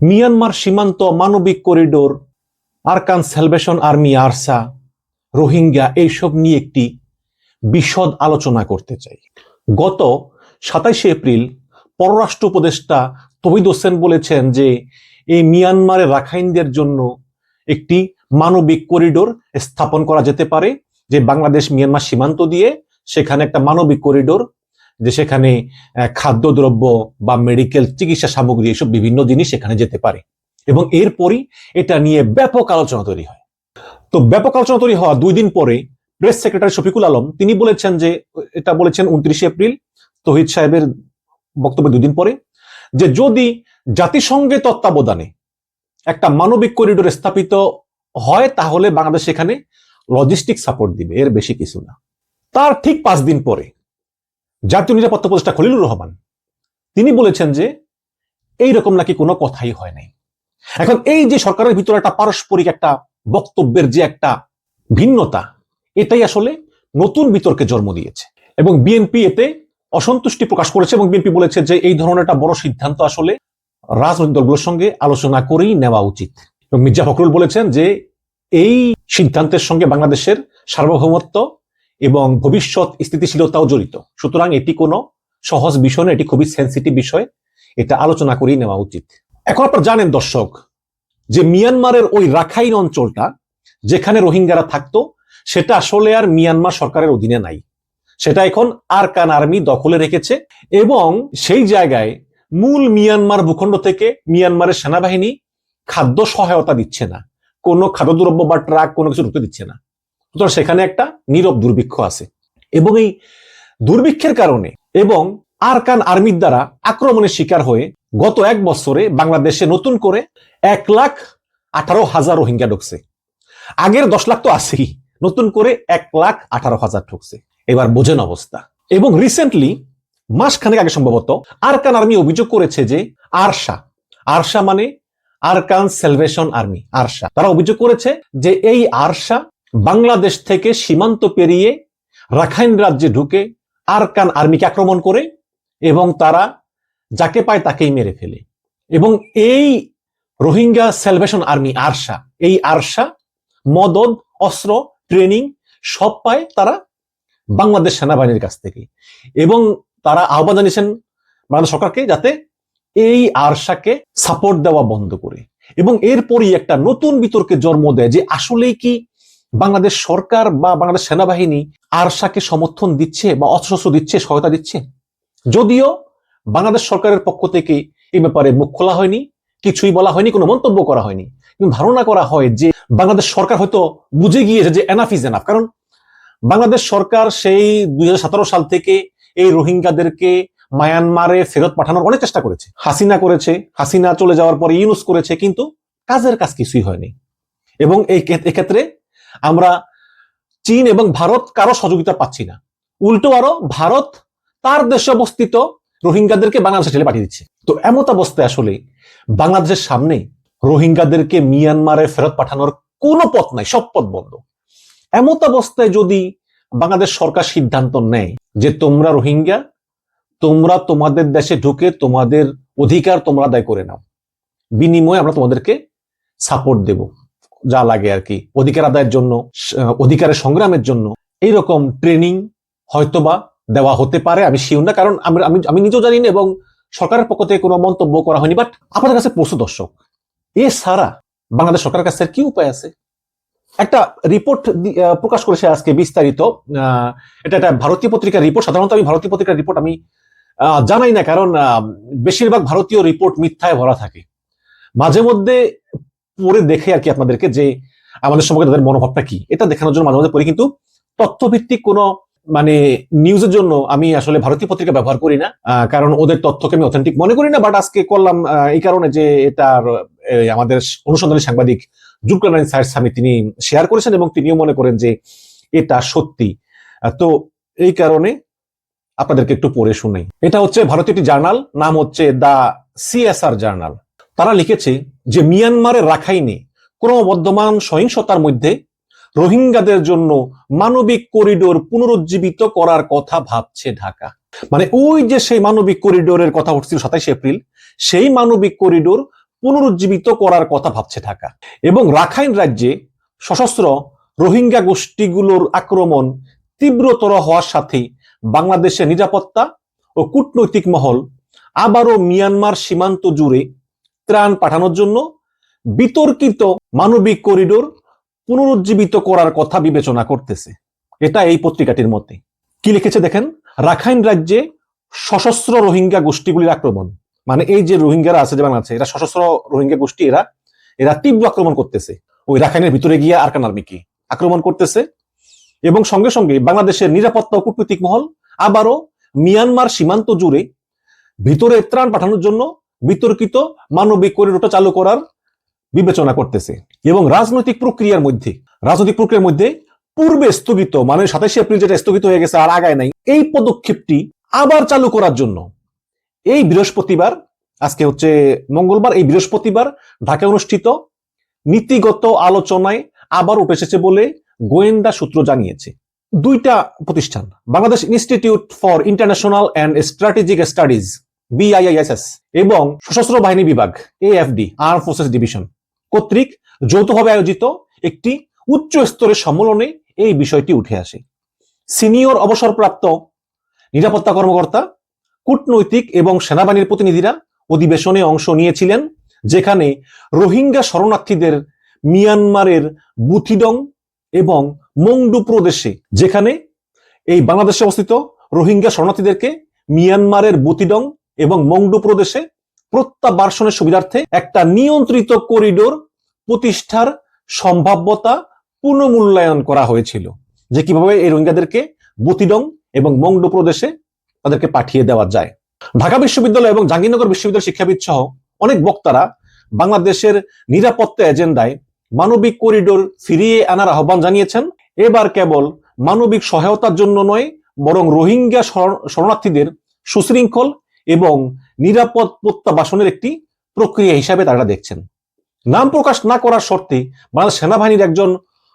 Myanmar সীমান্ত মানবিক corridor, Arakan salvation army ARSA, Rohingya এইসব নিয়ে একটি বিশদ আলোচনা করতে চাই। গত সাতাইশে এপ্রিল পররাষ্ট্র উপদেষ্টা তহিদ হোসেন বলেছেন যে এই মিয়ানমারের রাখাইনদের জন্য একটি মানবিক করিডোর স্থাপন করা যেতে পারে, যে বাংলাদেশ মিয়ানমার সীমান্ত দিয়ে সেখানে একটা মানবিক করিডোর যে সেখানে খাদ্যদ্রব্য বা মেডিকেল চিকিৎসা সামগ্রী এসব বিভিন্ন জিনিস সেখানে যেতে পারে। এবং এরপরই এটা নিয়ে ব্যাপক আলোচনা তৈরি হয়। তো ব্যাপক আলোচনা তৈরি হওয়া দুই দিন পরে প্রেস সেক্রেটারি শফিকুল আলম তিনি বলেছেন যে, এটা বলেছেন উনত্রিশে এপ্রিল, তহিদ সাহেবের বক্তব্যের দুদিন পরে, যে যদি জাতিসংঘের তত্ত্বাবধানে একটা মানবিক করিডোর স্থাপিত হয়, তাহলে বাংলাদেশ সেখানে লজিস্টিক সাপোর্ট দিবে, এর বেশি কিছু না। তার ঠিক পাঁচ দিন পরে জাতীয় নিরাপত্তা উপদেষ্টা খলিলুর রহমান, তিনি বলেছেন যে এই রকম নাকি কোনো কথাই হয় নাই। এখন এই যে সরকারের ভিতরে একটা পারস্পরিক একটা বক্তব্যের যে একটা ভিন্নতা, এটাই আসলে নতুন বিতর্কে জন্ম দিয়েছে। এবং বিএনপি এতে অসন্তুষ্টি প্রকাশ করেছে এবং বিএনপি বলেছে যে এই ধরনের একটা বড় সিদ্ধান্ত আসলে রাজনৈতিক দলগুলোর সঙ্গে আলোচনা করেই নেওয়া উচিত। এবং মির্জা ফখরুল বলেছেন যে এই সিদ্ধান্তের সঙ্গে বাংলাদেশের সার্বভৌমত্ব এবং ভবিষ্যৎ স্থিতিশীলতাও জড়িত। সুতরাং এটি কোনো সহজ বিষয় না এটি খুবই সেন্সিটিভ বিষয়। এটা আলোচনা করেই নেওয়া উচিত। এখন আপনারা জানেন দর্শক, যে মিয়ানমারের ওই রাখাইন অঞ্চলটা, যেখানে রোহিঙ্গারা থাকতো, সেটা আসলে আর মিয়ানমার সরকারের অধীনে নাই। সেটা এখন আরকান আর্মি দখলে রেখেছে এবং সেই জায়গায় মূল মিয়ানমার ভূখণ্ড থেকে মিয়ানমারের সেনাবাহিনী খাদ্য সহায়তা দিচ্ছে না। কোনো খাদ্যদ্রব্য বা ট্রাক কোনো কিছু ঢুকতে দিচ্ছে না। সুতরাং সেখানে একটা নীরব দুর্ভিক্ষ আছে। এবং এই দুর্ভিক্ষের কারণে এবং আরকান আর্মির দ্বারা আক্রমণের শিকার হয়ে গত এক বছরে বাংলাদেশে নতুন করে এক লাখ আঠারো হাজার রোহিঙ্গা ঢুকছে। আগের দশ লাখ তো আছেই, নতুন করে এক লাখ আঠারো হাজার ঢুকছে। এবার বোঝেন অবস্থা। এবং রিসেন্টলি মাসখানেক আগে সম্ভবত আরকান আর্মি অভিযোগ করেছে যে আরশা আরশা মানে আরকান সেলভেশন আর্মি, আরশা। তারা অভিযোগ করেছে যে এই আরশা বাংলাদেশ থেকে সীমান্ত পেরিয়ে রাখাইন রাজ্যে ঢুকে আরকান আর্মিকে আক্রমণ করে এবং তারা যাকে পায় তাকেই মেরে ফেলে। এবং এই রোহিঙ্গা সেলভেশন আর্মি আরশা এই আরশা মদদ অস্ত্র, ট্রেনিং সব পায় তারা বাংলাদেশ সেনাবাহিনীর কাছ থেকে। এবং তারা আহ্বান জানিয়েছেন বাংলাদেশ সরকারকে যাতে এই আরশাকে সাপোর্ট দেওয়া বন্ধ করে। এবং এরপরই একটা নতুন বিতর্কে জন্ম দেয় যে আসলেই কি বাংলাদেশ সরকার বা বাংলাদেশ সেনাবাহিনী আরশাকে সমর্থন দিচ্ছে বা অস্ত্রশস্ত্র দিচ্ছে, সহায়তা দিচ্ছে? যদিও বাংলাদেশ সরকারের পক্ষ থেকে এই ব্যাপারে মুখ খোলা হয়নি, কিছুই বলা হয়নি, কোনো মন্তব্য করা হয়নি। কিন্তু ধারণা করা হয় যে বাংলাদেশ সরকার হয়তো বুঝে গিয়েছে যে এনাফ ইজ এনাফ কারণ বাংলাদেশ সরকার সেই দুই হাজার সতেরো সাল থেকে এই রোহিঙ্গাদেরকে মায়ানমারে ফেরত পাঠানোর অনেক চেষ্টা করেছে। হাসিনা করেছে, হাসিনা চলে যাওয়ার পরে ইউনুস করেছে, কিন্তু কাজের কাজ কিছুই হয়নি। এবং এই ক্ষেত- এক্ষেত্রে আমরা চীন এবং ভারত কারও সহযোগিতা পাচ্ছি না। উল্টো আরও ভারত তার দেশে অবস্থিত রোহিঙ্গাদেরকে বাংলাদেশে ঠেলে পাঠিয়ে দিচ্ছে। তো এমত অবস্থায় আসলে বাংলাদেশের সামনে রোহিঙ্গাদেরকে মিয়ানমারে ফেরত পাঠানোর কোনো পথ নাই, সব পথ বন্ধ। এমত অবস্থায় যদি বাংলাদেশ সরকার সিদ্ধান্ত নেয় যে তোমরা রোহিঙ্গা, তোমরা তোমাদের দেশে ঢুকে তোমাদের অধিকার তোমরা আদায় করে নাও, বিনিময়ে আমরা তোমাদেরকে সাপোর্ট দেব। যা লাগে আর কি। অধিকার আদায়ের জন্য অধিকারের সংগ্রামের জন্য। এইরকম ট্রেনিং হয়তোবা দেওয়া হতে পারে, আমি শিওর না। কারণ আমি আমি আমি নিজেও জানি না এবং সরকারের পক্ষ থেকে কোনো মন্তব্য করা হয়নি। বাট আপনাদের কাছে প্রশ্ন, দর্শক এ সারা বাংলাদেশ সরকারের কাছে কি উপায় আছে? একটা রিপোর্ট প্রকাশ করেছে আজকে বিস্তারিত। এটা একটা ভারতীয় পত্রিকার রিপোর্ট সাধারণত আমি ভারতীয় পত্রিকার রিপোর্ট আমি জানাই না। কারণ বেশিরভাগ ভারতীয় রিপোর্ট মিথ্যায় ভরা থাকে। মাঝে মধ্যে পড়ে দেখে আর কি আপনাদেরকে যে আমাদের সম্পর্কে তাদের মনোভাবটা কি। এটা দেখানোর জন্য মাঝে মধ্যে পড়ি, কিন্তু তথ্যভিত্তিক কোনো মানে নিউজের জন্য আমি আসলে ভারতীয় পত্রিকা ব্যবহার করি না। কারণ ওদের তথ্যকে আমি অথেন্টিক মনে করি না বাট আজকে করলাম এই কারণে যে এটা আমাদের অনুসন্ধানী সাংবাদিক জুলকারনাইন সাহেব স্বামী তিনি শেয়ার করেছেন এবং তিনিও মনে করেন যে এটা সত্যি। তো এই কারণে আপনাদেরকে একটু পড়ে শুনাই এটা হচ্ছে ভারতীয় একটি জার্নাল, নাম হচ্ছে দা সিএসআর জার্নাল। তারা লিখেছে যে মিয়ানমারের রাখাইনে ক্রমবর্ধমান সহিংসতার মধ্যে রোহিঙ্গাদের জন্য মানবিক করিডোর পুনরুজ্জীবিত করার কথা ভাবছে ঢাকা। মানে ওই যে সেই মানবিক করিডোরের কথা উঠছিল সাতাইশে এপ্রিল, সেই মানবিক করিডোর পুনরুজ্জীবিত করার কথা ভাবছে ঢাকা। এবং রাখাইন রাজ্যে সশস্ত্র রোহিঙ্গা গোষ্ঠীগুলোর আক্রমণ তীব্রতর হওয়ার সাথে বাংলাদেশের নিরাপত্তা ও কূটনৈতিক মহল আবারও মিয়ানমার সীমান্ত জুড়ে ত্রাণ পাঠানোর জন্য বিতর্কিত মানবিক করিডোর পুনরুজ্জীবিত করার কথা বিবেচনা করতেছে। এটা এই পত্রিকাটির মতে। কি লিখেছে দেখেন? রাখাইন রাজ্যে সশস্ত্র রোহিঙ্গা গোষ্ঠীগুলির আক্রমণ। মানে এই যে রোহিঙ্গারা আছে যে বাংলাদেশে, এরা সশস্ত্র রোহিঙ্গা গোষ্ঠী, এরা এরা তীব্র আক্রমণ করতেছে। ওই রাখাইনের ভিতরে গিয়ে আরকান আর্মিকে আক্রমণ করতেছে? এবং সঙ্গে সঙ্গে বাংলাদেশের নিরাপত্তা কূটনৈতিক মহল আবারও মিয়ানমার সীমান্ত জুড়ে ভিতরে ত্রাণ পাঠানোর জন্য বিতর্কিত মানবিক করিডোরটা চালু করার বিবেচনা করতেছে এবং রাজনৈতিক প্রক্রিয়ার মধ্যে, রাজনৈতিক প্রক্রিয়ার মধ্যে পূর্বে স্থগিত মানে সাতাশে এপ্রিল যেটা স্থগিত হয়ে গেছে আর আগায় নাই, এই পদক্ষেপটি আবার চালু করার জন্য এই বৃহস্পতিবার, আজকে হচ্ছে মঙ্গলবার, এই বৃহস্পতিবার ঢাকায় অনুষ্ঠিত নীতিগত আলোচনায় আবার উঠে এসেছে বলে গোয়েন্দা সূত্র জানিয়েছে। দুইটা প্রতিষ্ঠান, Bangladesh institute for international and strategic studies BIISS এবং সশস্ত্র বাহিনী বিভাগ এএফডি আর্ম ফোর্সেস ডিভিশন কর্তৃক যৌথভাবে আয়োজিত একটি উচ্চ স্তরের সম্মেলনে এই বিষয়টি উঠে আসে। সিনিয়র অবসরপ্রাপ্ত নিরাপত্তা কর্মকর্তা, কূটনৈতিক এবং সেনাবাহিনীর প্রতিনিধিরা অধিবেশনে অংশ নিয়েছিলেন, যেখানে রোহিঙ্গা শরণার্থীদের মিয়ানমারের বুথিডং এবং মংডু প্রদেশে, যেখানে এই বাংলাদেশে অবস্থিত রোহিঙ্গা শরণার্থীদেরকে মিয়ানমারের বুথিডং এবং মংডু প্রদেশে প্রত্যাবাসনের সুবিধার্থে একটা নিয়ন্ত্রিত করিডোর প্রতিষ্ঠার সম্ভাব্যতা পুনর্মূল্যায়ন করা হয়েছিল, যে কীভাবে এই রোহিঙ্গাদেরকে বুতিডং এবং মংডু প্রদেশে তাদেরকে পাঠিয়ে দেওয়া যায়। ঢাকা বিশ্ববিদ্যালয় এবং জাহাঙ্গীরনগর বিশ্ববিদ্যালয় শিক্ষাবিদ সহ অনেক বক্তারা বাংলাদেশের নিরাপত্তা এজেন্ডায় মানবিক করিডোর ফিরিয়ে আনার আহ্বান জানিয়েছেন। এবার কেবল মানবিক সহায়তার জন্য নয়, বরং রোহিঙ্গা শরণ- শরণার্থীদের সুশৃঙ্খল এবং নিরাপদ প্রত্যাবাসনের একটি প্রক্রিয়া হিসাবে তারা দেখছেন। নাম প্রকাশ না করার শর্তে বাংলাদেশ সেনাবাহিনীর একজন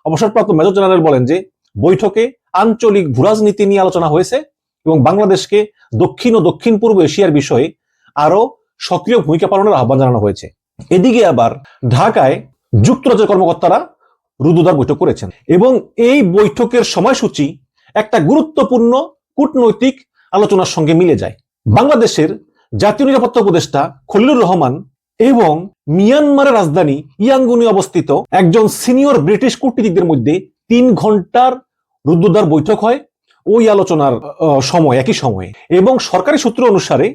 অবসরপ্রাপ্ত মেজর জেনারেল বলেন যে, বৈঠকে আঞ্চলিক ভূরাজনীতি নিয়ে আলোচনা হয়েছে এবং বাংলাদেশকে দক্ষিণ ও দক্ষিণ পূর্ব এশিয়ার বিষয়ে আরও সক্রিয় ভূমিকা পালনের আহ্বান জানানো হয়েছে। এদিকে আবার ঢাকায় যুক্তরাজ্যের কর্মকর্তারা রুদুদার বৈঠক করেছেন এবং এই বৈঠকের সময়সূচি একটা গুরুত্বপূর্ণ কূটনৈতিক আলোচনার সঙ্গে মিলে যায়। বাংলাদেশের জাতীয় নিরাপত্তা উপদেষ্টা খলিলুর রহমান এবং মিয়ানমারের রাজধানী ইয়াঙ্গুনে অবস্থিত একজন সিনিয়র ব্রিটিশ কূটনীতিকদের মধ্যে তিন ঘণ্টার রুদ্রদ্বার বৈঠক হয় ওই আলোচনার সময়, একই সময়ে। এবং সরকারি সূত্র অনুসারে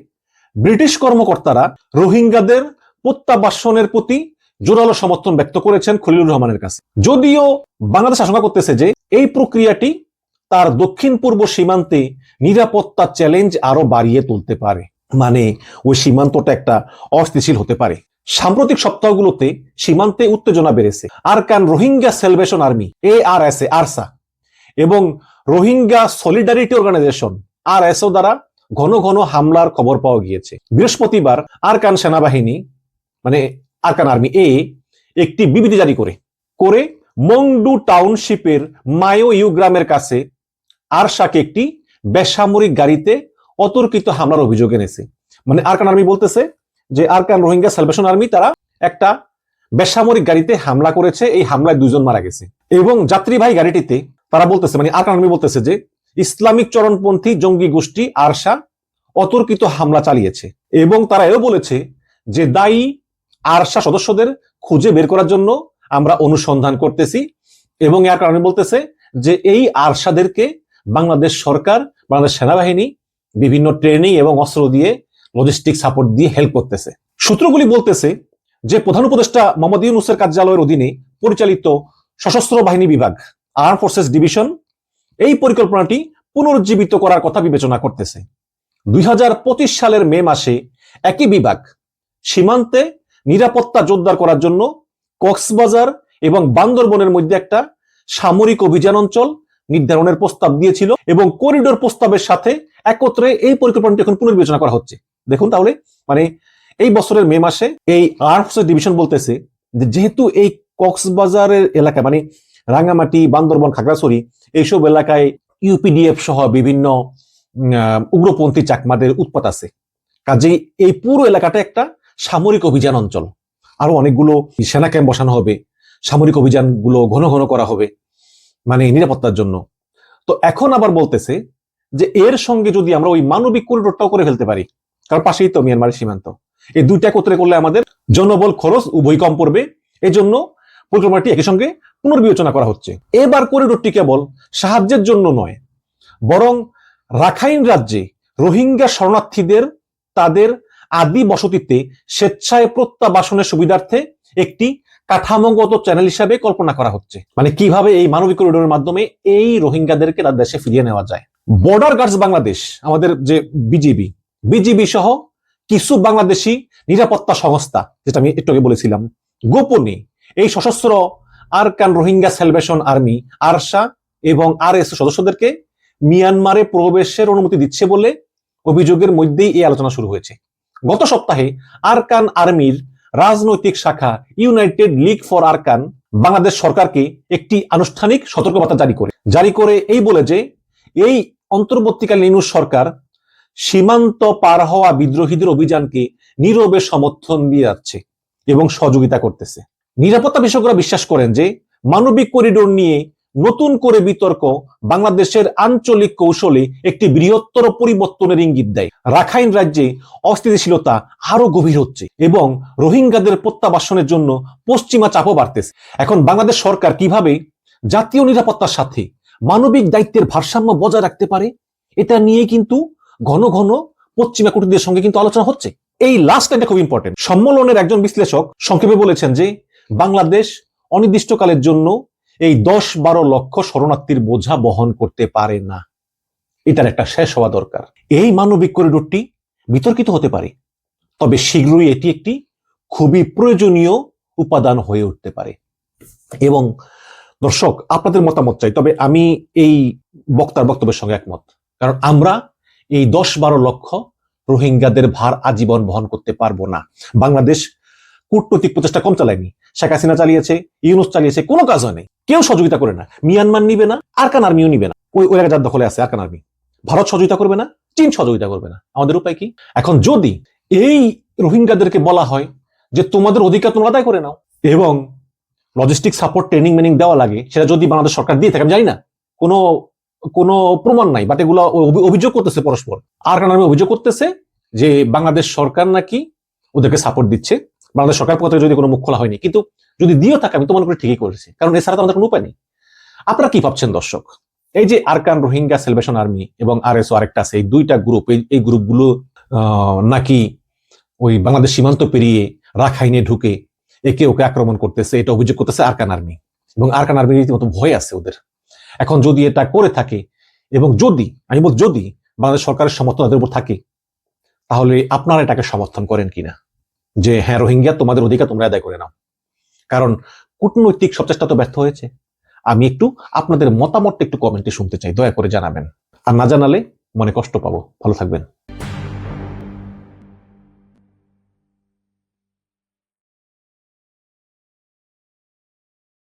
ব্রিটিশ কর্মকর্তারা রোহিঙ্গাদের প্রত্যাবাসনের প্রতি জোরালো সমর্থন ব্যক্ত করেছেন খলিলুর রহমানের কাছে। যদিও বাংলাদেশ আশঙ্কা করতেছে যে এই প্রক্রিয়াটি তার দক্ষিণ পূর্ব সীমান্তে নিরাপত্তা চ্যালেঞ্জ আরও বাড়িয়ে তুলতে পারে। মানে ওই সীমান্তটা একটা অস্থিতিশীল হতে পারে। সাম্প্রতিক সপ্তাহগুলোতে সীমান্তে উত্তেজনা বেড়েছে। Arakan Rohingya salvation army A R S A ARSA এবং Rohingya solidarity organisation R SO দ্বারা ঘন ঘন হামলার খবর পাওয়া গিয়েছে। বৃহস্পতিবার আরকান সেনাবাহিনী মানে আরকান আর্মি এ একটি বিবৃতি জারি করে। করে মংডু টাউনশিপের মায়ো ইউ গ্রামের কাছে আরশাকে একটি বেসামরিক গাড়িতে অতর্কিত হামলার অভিযোগ এনেছে। মানে আরকান আর্মি বলতেছে যে আরকান রোহিঙ্গা সালভেশন আর্মি তারা একটা বেসামরিক গাড়িতে হামলা করেছে, এই হামলায় দুজন মারা গেছে। এবং যাত্রীবাহী গাড়িটিতে তারা বলতেছে মানে আরকান আর্মি বলতেছে যে ইসলামিক চরণপন্থী জঙ্গি গোষ্ঠী আরশা অতর্কিত হামলা চালিয়েছে। এবং তারা এও বলেছে যে দায়ী আরশা সদস্যদের খুঁজে বের করার জন্য আমরা অনুসন্ধান করতেছি। এবং এর কারণে বলতেছে যে এই আরশাদেরকে বাংলাদেশ সরকার, বাংলাদেশ সেনাবাহিনী বিভিন্ন ট্রেনিং এবং অস্ত্র দিয়ে লজিস্টিক সাপোর্ট দিয়ে হেল্প করতেছে। সূত্রগুলি বলতেছে যে প্রধান উপদেষ্টা মোহাম্মদ ইউনুসের কার্যালয়ের অধীনে পরিচালিত সশস্ত্র বাহিনী বিভাগ আর্ম ফোর্সেস ডিভিশন এই পরিকল্পনাটি পুনরুজ্জীবিত করার কথা বিবেচনা করতেছে। দুই হাজার পঁচিশ সালের মে মাসে একই বিভাগ সীমান্তে নিরাপত্তা জোরদার করার জন্য কক্সবাজার এবং বান্দরবনের মধ্যে একটা সামরিক অভিযান অঞ্চল নির্ধারণের প্রস্তাব দিয়েছিল এবং করিডোর প্রস্তাবের সাথে একত্রে এই পরিকল্পনাটি এখন পুনর্বিবেচনা করা হচ্ছে। দেখুন তাহলে মানে এই বছরের মে মাসে এই আর্ম ফোর্সেস ডিভিশন বলতেছে যেহেতু এই কক্সবাজারের এলাকা মানে রাঙ্গামাটি, বান্দরবন, খাগড়াছড়ি এইসব এলাকায় ইউপিডিএফ সহ বিভিন্ন উগ্রপন্থী চাকমাদের উৎপাত আছে। কাজেই এই পুরো এলাকাটা একটা সামরিক অভিযান অঞ্চল। আরও অনেকগুলো সেনা ক্যাম্প বসানো হবে, সামরিক অভিযানগুলো ঘন ঘন করা হবে। মানে নিরাপত্তার জন্য। তো এখন আবার বলতেছে যে এর সঙ্গে যদি আমরা ওই মানবিক করিডোরটাও করে ফেলতে পারি, কারণ পাশেই তো মিয়ানমারের সীমান্ত। এই দুইটা একত্রে করলে আমাদের জনবল খরচ উভয় কম পড়বে। এই জন্য পরিকল্পনাটি একই সঙ্গে পুনর্বিবেচনা করা হচ্ছে। এবার করিডোরটি কেবল সাহায্যের জন্য নয়, বরং রাখাইন রাজ্যে রোহিঙ্গা শরণার্থীদের তাদের আদি বসতিতে স্বেচ্ছায় প্রত্যাবাসনের সুবিধার্থে একটি কাঠামোগত চ্যানেল হিসাবে কল্পনা করা হচ্ছে। মানে কীভাবে এই মানবিক করিডোরের মাধ্যমে এই রোহিঙ্গাদেরকে তার দেশে ফিরিয়ে নেওয়া যায়। বর্ডার গার্ডস বাংলাদেশ আমাদের যে বিজিবি বিজিবি সহ কিছু বাংলাদেশি নিরাপত্তা সংস্থা, যেটা আমি একটু আগে বলেছিলাম, গোপনে এই সশস্ত্র Arakan Rohingya salvation army ARSA এবং আর এস সদস্যদেরকে মিয়ানমারে প্রবেশের অনুমতি দিচ্ছে বলে অভিযোগের মধ্যেই এই আলোচনা শুরু হয়েছে। গত সপ্তাহে আরকান আর্মির রাজনৈতিক শাখা united league for Arakan Bangladesh সরকারকে একটি আনুষ্ঠানিক সতর্কবার্তা জারি করে। জারি করে এই বলে যে, এই অন্তর্বর্তীকালীন ইউনুস সরকার সীমান্ত পার হওয়া বিদ্রোহীদের অভিযানকে নীরবে সমর্থন দিয়ে যাচ্ছে এবং সহযোগিতা করতেছে। নিরাপত্তা বিশেষজ্ঞরা বিশ্বাস করেন যে, মানবিক করিডোর নিয়ে নতুন করে বিতর্ক বাংলাদেশের আঞ্চলিক কৌশলে একটি বৃহত্তর পরিবর্তনের ইঙ্গিত দেয়। রাখাইন রাজ্যে অস্থিতিশীলতা আরও গভীর হচ্ছে এবং রোহিঙ্গাদের প্রত্যাবাসনের জন্য পশ্চিমা চাপও বাড়তেছে। এখন বাংলাদেশ সরকার কীভাবে জাতীয় নিরাপত্তার সাথে মানবিক দায়িত্বের ভারসাম্য বজায় রাখতে পারে, এটা নিয়ে কিন্তু ঘন ঘন পশ্চিমা কুটিদের সঙ্গে কিন্তু আলোচনা হচ্ছে। এই লাস্ট লাইনটা খুব ইম্পর্টেন্ট সম্মেলনের একজন বিশ্লেষক সংক্ষেপে বলেছেন যে, বাংলাদেশ অনির্দিষ্টকালের জন্য এই দশ বারো লক্ষ শরণার্থীর বোঝা বহন করতে পারে না। এটার একটা শেষ হওয়া দরকার। এই মানবিক করিডোরটি বিতর্কিত হতে পারে, তবে শীঘ্রই এটি একটি খুবই প্রয়োজনীয় উপাদান হয়ে উঠতে পারে। এবং দর্শক, আপনাদের মতামত চাই, তবে আমি এই বক্তার বক্তব্যের সঙ্গে একমত। কারণ আমরা এই দশ বারো লক্ষ রোহিঙ্গাদের ভার আজীবন বহন করতে পারব না। বাংলাদেশ কূটনৈতিক প্রচেষ্টা কম চালায়নি। শেখ হাসিনা চালিয়েছে, ইউনুস চালিয়েছে, কোনো কাজ হয়নি। কেউ সহযোগিতা করে না। মিয়ানমার নিবে না, আরকান আর্মিও নিবে না। ওই ওই যার দখলে আছে আরকান আর্মি। ভারত সহযোগিতা করবে না, চীন সহযোগিতা করবে না। আমাদের উপায় কি? এখন যদি এই রোহিঙ্গাদেরকে বলা হয় যে তোমাদের অধিকার তোমরা আদায় করে নাও, এবং লজিস্টিক সাপোর্ট ট্রেনিং মেনিং দেওয়া লাগে, সেটা যদি বাংলাদেশ সরকার দিয়ে থাকে, আমি জানি না। কোনো কোনো প্রমাণ নাই বাট এগুলো অভিযোগ করতেছে পরস্পর। আর আমি অভিযোগ করতেছে যে বাংলাদেশ সরকার নাকি ওদেরকে সাপোর্ট দিচ্ছে। বাংলাদেশ সরকার পক্ষ থেকে যদি কোনো মুখ খোলা হয়নি, কিন্তু যদি দিয়েও থাকে আমি তো মনে করি ঠিকই করেছি, কারণ এছাড়া তো আমাদের কোনো উপায় নেই। আপনারা কি ভাবছেন দর্শক? এই যে আরকান রোহিঙ্গা সেলভেশন আর্মি এবং আর এস আরেকটা আছে, এই দুইটা গ্রুপ এই গ্রুপগুলো নাকি ওই বাংলাদেশ সীমান্ত পেরিয়ে রাখাইনে ঢুকে একে ওকে আক্রমণ করতেছে, এটা অভিযোগ করতেছে আরকান আর্মি এবং আরকান আর্মি রীতিমতো ভয় আছে ওদের। এখন যদি এটা করে থাকে এবং যদি, আমি বল যদি, বাংলাদেশ সরকারের সমর্থন তাদের উপর থাকে, তাহলে আপনারা এটাকে সমর্থন করেন কিনা? যে হ্যাঁ রোহিঙ্গা, তোমাদের অধিকার তোমরা আদায় করে নাও। কারণ কূটনৈতিক সব চেষ্টা তো ব্যর্থ হয়েছে। আমি একটু আপনাদের মতামতটা একটু কমেন্টে শুনতে চাই, দয়া করে জানাবেন। আর না জানালে মনে কষ্ট পাবো। ভালো থাকবেন।